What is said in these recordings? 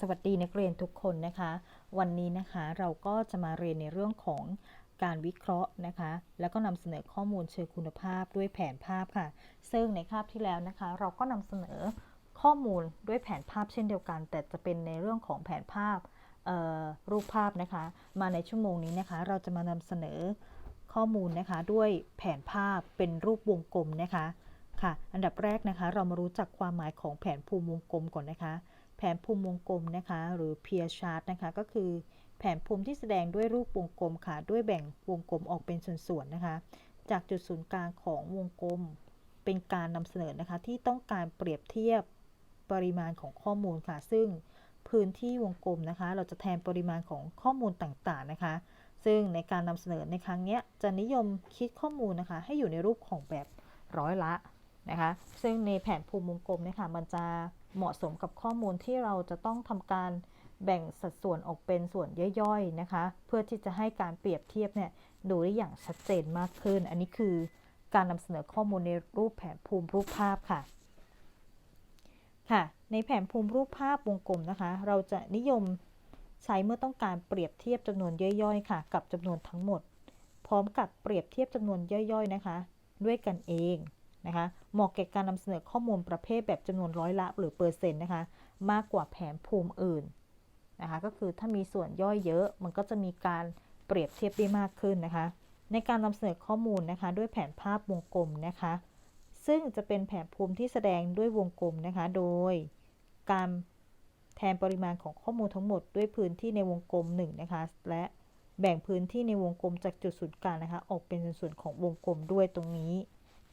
สวัสดีนักเรียนทุกคนนะคะ วันนี้นะคะเราก็จะมาเรียนในเรื่องของการวิเคราะห์นะคะ แล้วก็นำเสนอข้อมูลเชิงคุณภาพด้วยแผนภาพค่ะ ซึ่งในคาบที่แล้วนะคะ เราก็นำเสนอข้อมูลด้วยแผนภาพเช่นเดียวกัน แต่จะเป็นในเรื่องของแผนภาพรูปภาพนะคะ มาในชั่วโมงนี้นะคะ เราจะมานำเสนอข้อมูลนะคะด้วยแผนภาพเป็นรูปวงกลมนะคะค่ะ อันดับแรกนะคะ เรามารู้จักความหมายของแผนภูมิวงกลมก่อนนะคะ แผนภูมิวงกลมนะคะ หรือ Peer Chart นะคะ ก็คือแผนภูมิที่แสดงด้วยรูปวงกลมค่ะ ด้วยแบ่งวงกลมออกเป็นส่วนๆนะคะ จากจุดศูนย์กลางของวงกลมเป็นการนำเสนอนะคะ ที่ต้องการเปรียบเทียบปริมาณของข้อมูลค่ะ ซึ่งพื้นที่วงกลมนะคะ เราจะแทนปริมาณของข้อมูลต่างๆนะคะ ซึ่งในการนำเสนอในครั้งนี้จะนิยมคิดข้อมูลนะคะ ให้อยู่ในรูปของแบบร้อยละนะคะ ซึ่งในแผนภูมิวงกลมเนี่ยค่ะมันจะ เหมาะสมกับข้อมูลที่เราจะต้องทำการแบ่งสัดส่วนออกเป็นส่วนย่อยๆนะคะ เพื่อที่จะให้การเปรียบเทียบเนี่ยดูได้อย่างชัดเจนมากขึ้น อันนี้คือการนำเสนอข้อมูลในรูปแผนภูมิรูปภาพค่ะค่ะ ในแผนภูมิรูปภาพวงกลมนะคะ เราจะนิยมใช้เมื่อต้องการเปรียบเทียบจำนวนย่อยๆ ค่ะ กับจำนวนทั้งหมด พร้อมกับเปรียบเทียบจำนวนย่อยๆ นะคะ ด้วยกันเอง นะคะเหมาะแก่การนำเสนอข้อมูลประเภทแบบจำนวนร้อยละหรือเปอร์เซ็นต์นะคะมากกว่าแผนภูมิอื่นนะคะก็คือถ้ามีส่วนย่อยเยอะมันก็จะมีการเปรียบเทียบได้มากขึ้นนะคะ ในการนำเสนอข้อมูลนะคะด้วยแผนภาพวงกลมนะคะ ซึ่งจะเป็นแผนภูมิที่แสดงด้วยวงกลมนะคะ โดยการแทนปริมาณของข้อมูลทั้งหมดด้วยพื้นที่ในวงกลม1นะคะและแบ่งพื้นที่ในวงกลมจากจุดศูนย์กลางนะคะ ออกเป็นส่วนของวงกลมด้วยตรงนี้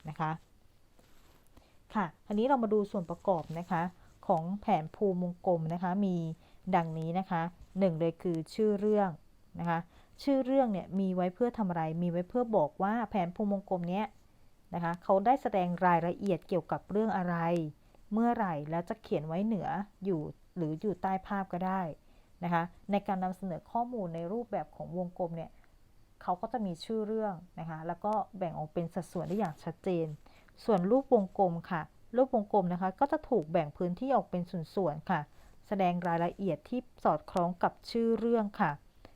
นะคะ ค่ะอันนี้เรามาดูส่วนประกอบนะคะ ของแผนภูมิวงกลมนะคะ มีดังนี้นะคะหนึ่งเลยคือชื่อเรื่องนะคะ ชื่อเรื่องเนี่ยมีไว้เพื่อทำอะไร มีไว้เพื่อบอกว่าแผนภูมิวงกลมเนี้ยนะคะเขาได้แสดงรายละเอียดเกี่ยวกับเรื่องอะไร เมื่อไหร่แล้วจะเขียนไว้เหนืออยู่หรืออยู่ใต้ภาพก็ได้นะคะในการนำเสนอข้อมูลในรูปแบบของวงกลมเนี่ยเขาก็จะมีชื่อเรื่องนะคะแล้วก็แบ่งออกเป็นสัดส่วนได้อย่างชัดเจน ส่วนรูปวงกลมค่ะ รูปวงกลมนะคะ ก็จะถูกแบ่งพื้นที่ออกเป็นส่วนๆค่ะ แสดงรายละเอียดที่สอดคล้องกับชื่อเรื่องค่ะ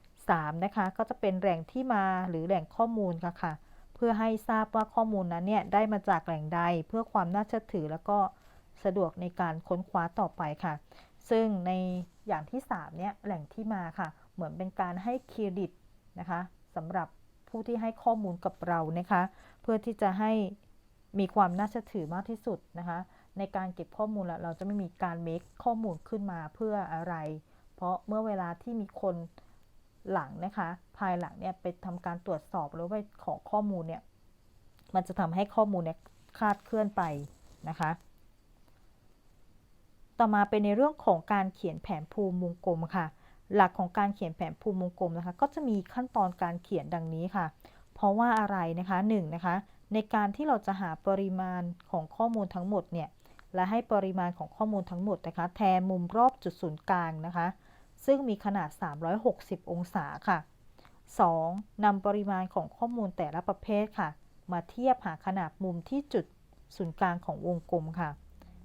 3. นะคะ ก็จะเป็นแหล่งที่มาหรือแหล่งข้อมูลค่ะค่ะ เพื่อให้ทราบว่าข้อมูลนั้นเนี่ยได้มาจากแหล่งใด เพื่อความน่าเชื่อถือแล้วก็สะดวกในการค้นคว้าต่อไปค่ะ ซึ่งในอย่างที่ 3 เนี่ยแหล่งที่มาค่ะ เหมือนเป็นการให้เครดิตนะคะสำหรับผู้ที่ให้ข้อมูลกับเรานะคะ เพื่อที่จะให้ มีความน่าเชื่อถือมากที่สุดนะคะ ในการเก็บข้อมูลเราจะไม่มีการเมคข้อมูลขึ้นมาเพื่ออะไร เพราะเมื่อเวลาที่มีคนหลังนะคะ ภายหลังเนี่ยไปทำการตรวจสอบหรือว่าขอข้อมูลเนี่ย มันจะทำให้ข้อมูลเนี่ยคลาดเคลื่อนไปนะคะ ต่อมาเป็นในเรื่องของการเขียนแผนภูมิวงกลมค่ะ หลักของการเขียนแผนภูมิวงกลมนะคะ ก็จะมีขั้นตอนการเขียนดังนี้ค่ะ เพราะว่าอะไรนะคะ1นนะคะ ในการที่เราจะหาปริมาณของข้อมูลทั้งหมดเนี่ยและให้ปริมาณของข้อมูลทั้งหมดนะคะ แทนมุมรอบจุดศูนย์กลางนะคะ ซึ่งมีขนาด 360 องศาค่ะ 2. นำปริมาณของข้อมูลแต่ละประเภทค่ะ มาเทียบหาขนาดมุมที่จุดศูนย์กลางของวงกลมค่ะ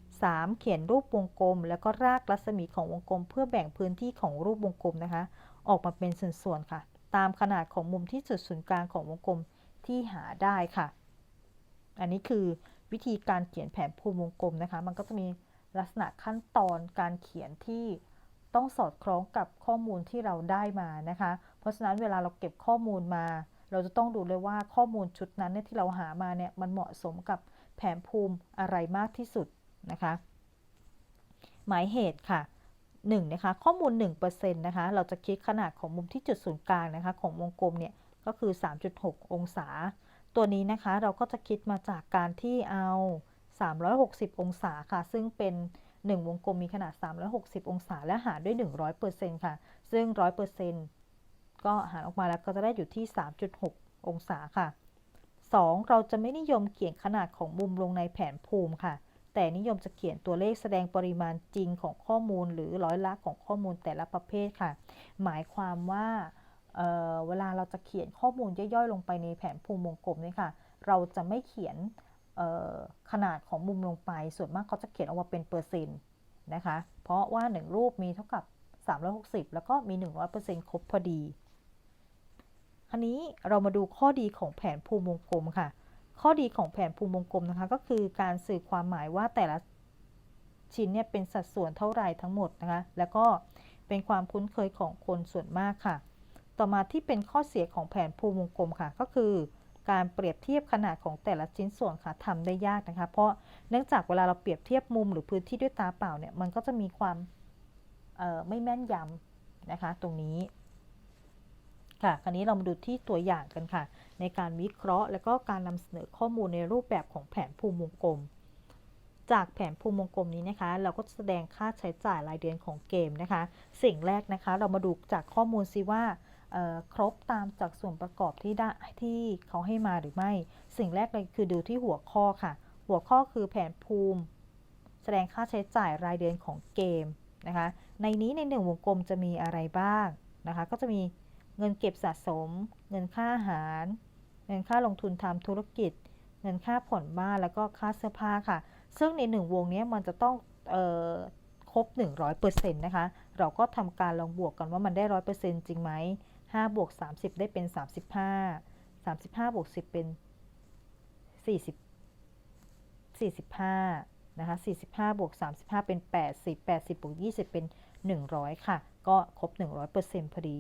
3. เขียนรูปวงกลม แล้วก็รากรัศมีของวงกลม เพื่อแบ่งพื้นที่ของรูปวงกลมนะคะ ออกมาเป็นส่วนๆค่ะ ตามขนาดของมุมที่จุดศูนย์กลางของวงกลมที่หาได้ค่ะ อันนี้คือวิธีการเขียนแผนภูมิวงกลมนะคะ มันก็จะมีลักษณะขั้นตอนการเขียนที่ต้องสอดคล้องกับข้อมูลที่เราได้มานะคะ เพราะฉะนั้นเวลาเราเก็บข้อมูลมา เราจะต้องดูเลยว่าข้อมูลชุดนั้นเนี่ยที่เราหามาเนี่ยมันเหมาะสมกับแผนภูมิอะไรมากที่สุดนะคะ หมายเหตุค่ะ1นะคะข้อมูล1%นะคะเราจะคิดขนาดของมุมที่จุดศูนย์กลางนะคะของวงกลมเนี่ยก็คือ 3.6 องศา ตัวนี้นะคะเราก็จะคิดมาจากการที่เอา 360 องศาค่ะ ซึ่งเป็น 1 วงกลมมีขนาด 360 องศา และหารด้วย 100%ค่ะ ซึ่ง 100%ก็หารออกมาแล้วก็จะได้อยู่ที่ 3.6 องศาค่ะ 2. เราจะไม่นิยมเขียนขนาดของมุมลงในแผนภูมิค่ะ แต่นิยมจะเขียนตัวเลขแสดงปริมาณจริงของข้อมูล หรือร้อยละของข้อมูลแต่ละประเภทค่ะ หมายความว่า เเวลาเราจะเขียนข้อมูลย่อยๆ ลงไปในแผนภูมิวงกลมเนี่ยค่ะ เราจะไม่เขียนขนาดของมุมลงไป ส่วนมากเขาจะเขียนออกมาเป็นเปอร์เซ็นต์นะคะ เพราะว่า 1 รูปมีเท่ากับ 360 แล้วก็มี 100%ครบพอดี อันนี้เรามาดูข้อดีของแผนภูมิวงกลมค่ะ ข้อดีของแผนภูมิวงกลมนะคะ ก็คือการสื่อความหมายว่าแต่ละชิ้นเนี่ยเป็นสัดส่วนเท่าไหร่ทั้งหมดนะคะ แล้วก็เป็นความคุ้นเคยของคนส่วนมากค่ะ ต่อมาที่เป็นข้อเสียของแผนภูมิวงกลมค่ะ ก็คือการเปรียบเทียบขนาดของแต่ละชิ้นส่วนค่ะทำได้ยากนะคะ เพราะเนื่องจากเวลาเราเปรียบเทียบมุมหรือพื้นที่ด้วยตาเปล่าเนี่ยมันก็จะมีความไม่แม่นยำนะคะ ตรงนี้ค่ะคราวนี้เรามาดูที่ตัวอย่างกันค่ะ ในการวิเคราะห์ และก็การนำเสนอข้อมูลในรูปแบบของแผนภูมิวงกลม จากแผนภูมิวงกลมนี้นะคะ เราก็แสดงค่าใช้จ่ายรายเดือนของเกมนะคะ สิ่งแรกนะคะ เรามาดูจากข้อมูลซิว่า ครบตามจากส่วนประกอบที่ได้ที่เขาให้มาหรือไม่ สิ่งแรกเลยคือดูที่หัวข้อค่ะ หัวข้อคือแผนภูมิ แสดงค่าใช้จ่ายรายเดือนของเกมนะคะ ในนี้ในหนึ่งวงกลมจะมีอะไรบ้างนะคะ ก็จะมีเงินเก็บสะสม เงินค่าอาหาร เงินค่าลงทุนทำธุรกิจ เงินค่าผ่อนบ้านแล้วก็ค่าเสื้อผ้าค่ะ ซึ่งในหนึ่งวงนี้มันจะต้องออครบ 100%นะคะ เราก็ทำการลองบวกกันว่ามันได้ 100%จริงไหม 5บวก30 ได้เป็น 35 35บวก10 เป็น 40 45นะคะ45บวก35 เป็น 80 80บวก20 เป็น 100 ค่ะ ก็ครบ 100%พอดี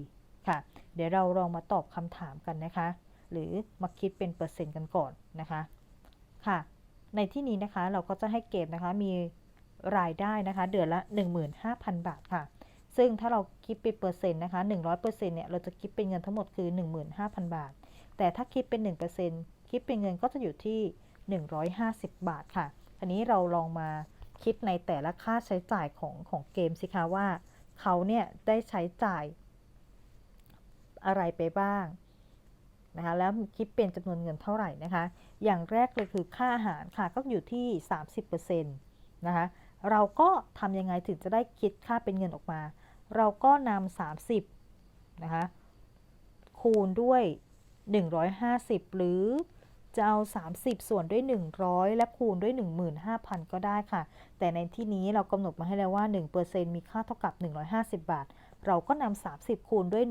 ค่ะ เดี๋ยวเราลองมาตอบคำถามกันนะคะ หรือมาคิดเป็นเปอร์เซ็นต์กันก่อนนะคะค่ะ ในที่นี้นะคะเราก็จะให้เก็บนะคะมีรายได้นะคะ เดือนละ 15,000 บาทค่ะ ซึ่งถ้าเราคิดเป็นเปอร์เซ็นต์นะคะ100%เนี่ยเราจะคิดเป็นเงินทั้งหมดคือ 15,000 บาท แต่ถ้าคิดเป็น 1%คิดเป็นเงินก็จะอยู่ที่ 150 บาทค่ะ อันนี้เราลองมาคิดในแต่ละค่าใช้จ่ายของของเกมสิคะว่าเขาเนี่ยได้ใช้จ่ายอะไรไปบ้างนะคะแล้วคิดเป็นจำนวนเงินเท่าไหร่นะคะ อย่างแรกเลยคือค่าอาหารค่ะก็อยู่ที่ 30%นะคะ เราก็ทำยังไงถึงจะได้คิดค่าเป็นเงินออกมา เราก็นำ30นะคะคูณด้วย 150 หรือจะเอา 30 ส่วนด้วย 100 และคูณด้วย 15,000 ก็ได้ค่ะ แต่ในที่นี้เรากำหนดมาให้แล้วว่า 1%มีค่าเท่ากับ 150 บาท เราก็นำ30 คูณด้วย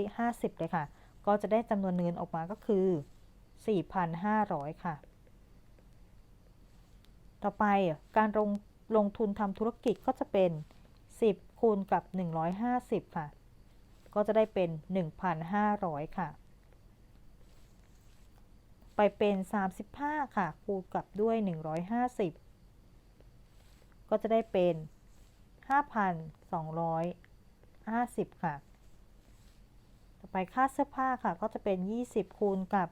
150 เลยค่ะ ก็จะได้จำนวนเงินออกมาก็คือ 4,500 ค่ะ ต่อไปการลงลงทุนทำธุรกิจก็จะเป็น 10 คูณกับ 150 ค่ะ ก็จะได้เป็น 1,500 ค่ะ ไปเป็น 35 ค่ะ คูณกับด้วย 150 ก็จะได้เป็น 5,250 ค่ะ ต่อไปค่าเสื้อผ้าค่ะ ก็จะเป็น 20 คูณกับ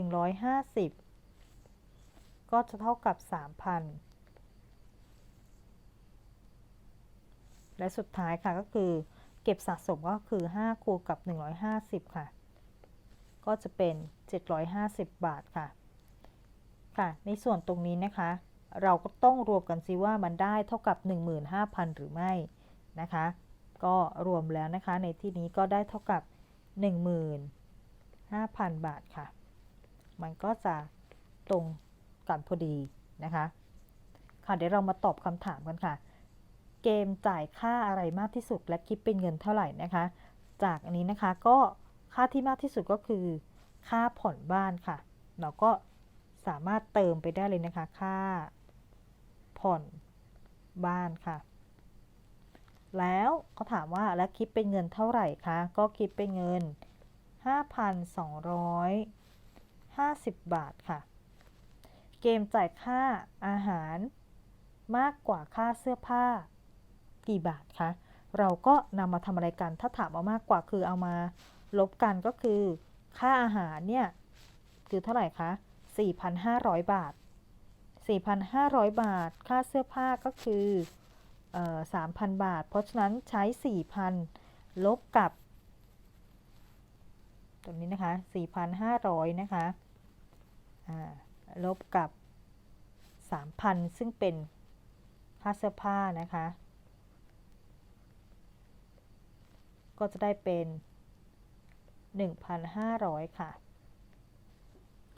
150 ก็จะเท่ากับ 3,000 และสุดท้ายค่ะก็คือเก็บสะสมก็คือ 5 คูณกับ 150 ค่ะ ก็จะเป็น 750 บาทค่ะ ค่ะ ในส่วนตรงนี้นะคะ เราก็ต้องรวมกันซิว่ามันได้เท่ากับ 15,000 หรือไม่นะคะ ก็รวมแล้วนะคะ ในที่นี้ก็ได้เท่ากับ 15,000 บาทค่ะ มันก็จะตรงกันพอดีนะคะ ค่ะเดี๋ยวเรามาตอบคำถามกันค่ะ เกมจ่ายค่าอะไรมากที่สุดและคิดเป็นเงินเท่าไหร่นะคะ จากอันนี้นะคะก็ค่าที่มากที่สุดก็คือ ค่าผ่อนบ้านค่ะ เราก็สามารถเติมไปได้เลยนะคะ ค่า ผ่อนบ้านค่ะ แล้วเขาถามว่าแล้วคิดเป็นเงินเท่าไหร่คะก็คิดเป็นเงิน 5,250 บาทค่ะ เกมจ่ายค่าอาหารมากกว่าค่าเสื้อผ้า กี่บาทคะเราก็นำมาทำอะไรกันถ้าถามมามากกว่าคือเอามาลบกันก็คือ ค่าอาหารเนี่ย คือเท่าไหร่คะ 4,500 บาท 4,500 บาท ค่าเสื้อผ้าก็คือ3,000 บาท เพราะฉะนั้นใช้ 4,000 ลบกับตรงนี้นะคะ 4,500 นะคะลบกับ 3,000 ซึ่งเป็นค่าเสื้อผ้านะคะ ก็จะได้เป็น 1,500 ค่ะ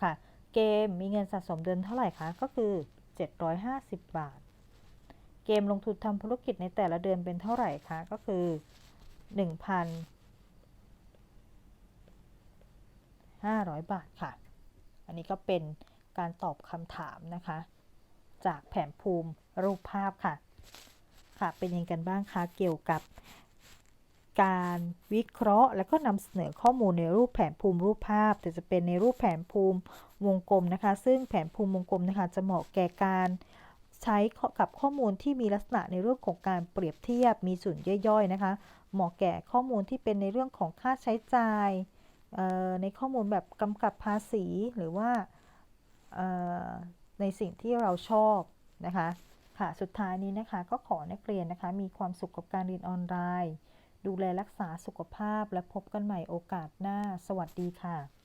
ค่ะ เกมมีเงินสะสมเดือนเท่าไหร่คะ ก็คือ 750 บาท เกมลงทุนทำธุรกิจในแต่ละเดือนเป็นเท่าไหร่คะ ก็คือ 1,500 บาทค่ะ อันนี้ก็เป็นการตอบคำถามนะคะ จากแผนภูมิรูปภาพค่ะ ค่ะ เป็นยังไงกันบ้างคะ เกี่ยวกับ การวิเคราะห์ และก็นำเสนอข้อมูลในรูปแผนภูมิรูปภาพ แต่จะเป็นในรูปแผนภูมิวงกลมนะคะ ซึ่งแผนภูมิวงกลมนะคะจะเหมาะแก่การใช้กับข้อมูลที่มีลักษณะในเรื่องของการเปรียบเทียบมีส่วนย่อยๆนะคะ เหมาะแก่ข้อมูลที่เป็นในเรื่องของค่าใช้จ่ายในข้อมูลแบบกำกับภาษีหรือว่าในสิ่งที่เราชอบนะคะค่ะสุดท้ายนี้นะคะก็ขอนักเรียนนะคะมีความสุขกับการเรียนออนไลน์ ดูแลรักษาสุขภาพและพบกันใหม่โอกาสหน้า สวัสดีค่ะ